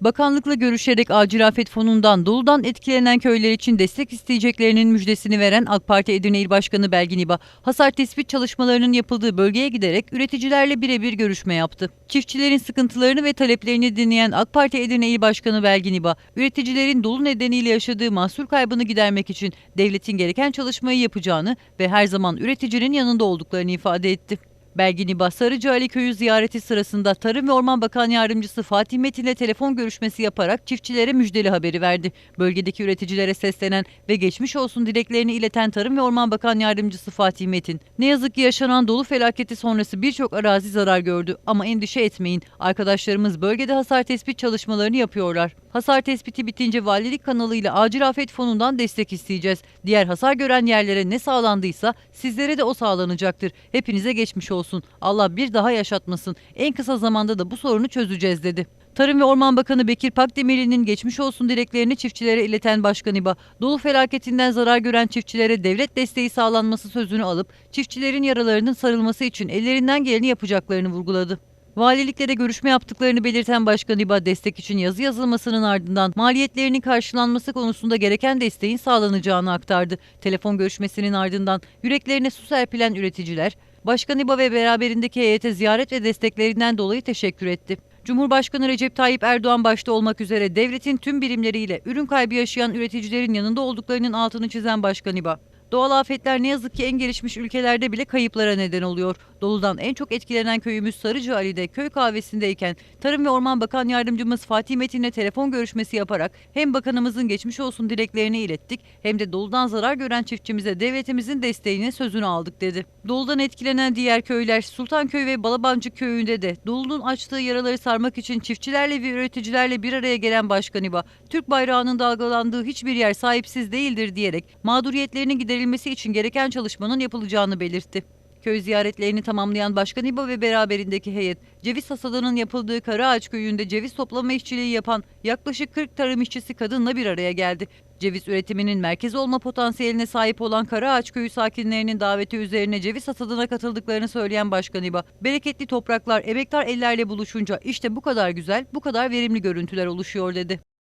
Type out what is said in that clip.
Bakanlıkla görüşerek Acil Afet Fonu'ndan doludan etkilenen köyler için destek isteyeceklerinin müjdesini veren AK Parti Edirne İl Başkanı Belgin İba, hasar tespit çalışmalarının yapıldığı bölgeye giderek üreticilerle birebir görüşme yaptı. Çiftçilerin sıkıntılarını ve taleplerini dinleyen AK Parti Edirne İl Başkanı Belgin İba, üreticilerin dolu nedeniyle yaşadığı mahsul kaybını gidermek için devletin gereken çalışmayı yapacağını ve her zaman üreticinin yanında olduklarını ifade etti. Belgin İba, Sarıcı Köyü ziyareti sırasında Tarım ve Orman Bakan Yardımcısı Fatih Metin ile telefon görüşmesi yaparak çiftçilere müjdeli haberi verdi. Bölgedeki üreticilere seslenen ve geçmiş olsun dileklerini ileten Tarım ve Orman Bakan Yardımcısı Fatih Metin, ne yazık ki yaşanan dolu felaketi sonrası birçok arazi zarar gördü ama endişe etmeyin. Arkadaşlarımız bölgede hasar tespit çalışmalarını yapıyorlar. Hasar tespiti bitince valilik kanalıyla Acil Afet Fonu'ndan destek isteyeceğiz. Diğer hasar gören yerlere ne sağlandıysa sizlere de o sağlanacaktır. Hepinize geçmiş olsun. Allah bir daha yaşatmasın. En kısa zamanda da bu sorunu çözeceğiz dedi. Tarım ve Orman Bakanı Bekir Pakdemirli'nin geçmiş olsun dileklerini çiftçilere ileten Başkan İba, dolu felaketinden zarar gören çiftçilere devlet desteği sağlanması sözünü alıp çiftçilerin yaralarının sarılması için ellerinden geleni yapacaklarını vurguladı. Valiliklere görüşme yaptıklarını belirten Başkan İba destek için yazı yazılmasının ardından maliyetlerinin karşılanması konusunda gereken desteğin sağlanacağını aktardı. Telefon görüşmesinin ardından yüreklerine su serpilen üreticiler, Başkan İba ve beraberindeki heyete ziyaret ve desteklerinden dolayı teşekkür etti. Cumhurbaşkanı Recep Tayyip Erdoğan başta olmak üzere devletin tüm birimleriyle ürün kaybı yaşayan üreticilerin yanında olduklarının altını çizen Başkan İba, Doğal afetler ne yazık ki en gelişmiş ülkelerde bile kayıplara neden oluyor. Doludan en çok etkilenen köyümüz Sarıcı Ali'de köy kahvesindeyken Tarım ve Orman Bakan Yardımcımız Fatih Metin'le telefon görüşmesi yaparak hem bakanımızın geçmiş olsun dileklerini ilettik hem de doludan zarar gören çiftçimize devletimizin desteğine sözünü aldık dedi. Doludan etkilenen diğer köyler Sultanköy ve Balabancık köyünde de dolunun açtığı yaraları sarmak için çiftçilerle ve üreticilerle bir araya gelen Başkan İba, Türk bayrağının dalgalandığı hiçbir yer sahipsiz değildir diyerek mağduriyetlerinin giderilmesi için gereken çalışmanın yapılacağını belirtti. Köy ziyaretlerini tamamlayan Başkan İbo ve beraberindeki heyet, ceviz hasadının yapıldığı Karaağaç köyünde ceviz toplama işçiliği yapan yaklaşık 40 tarım işçisi kadınla bir araya geldi. Ceviz üretiminin merkez olma potansiyeline sahip olan Karaağaç köyü sakinlerinin daveti üzerine ceviz hasadına katıldıklarını söyleyen Başkan İba, bereketli topraklar emektar ellerle buluşunca işte bu kadar güzel, bu kadar verimli görüntüler oluşuyor dedi.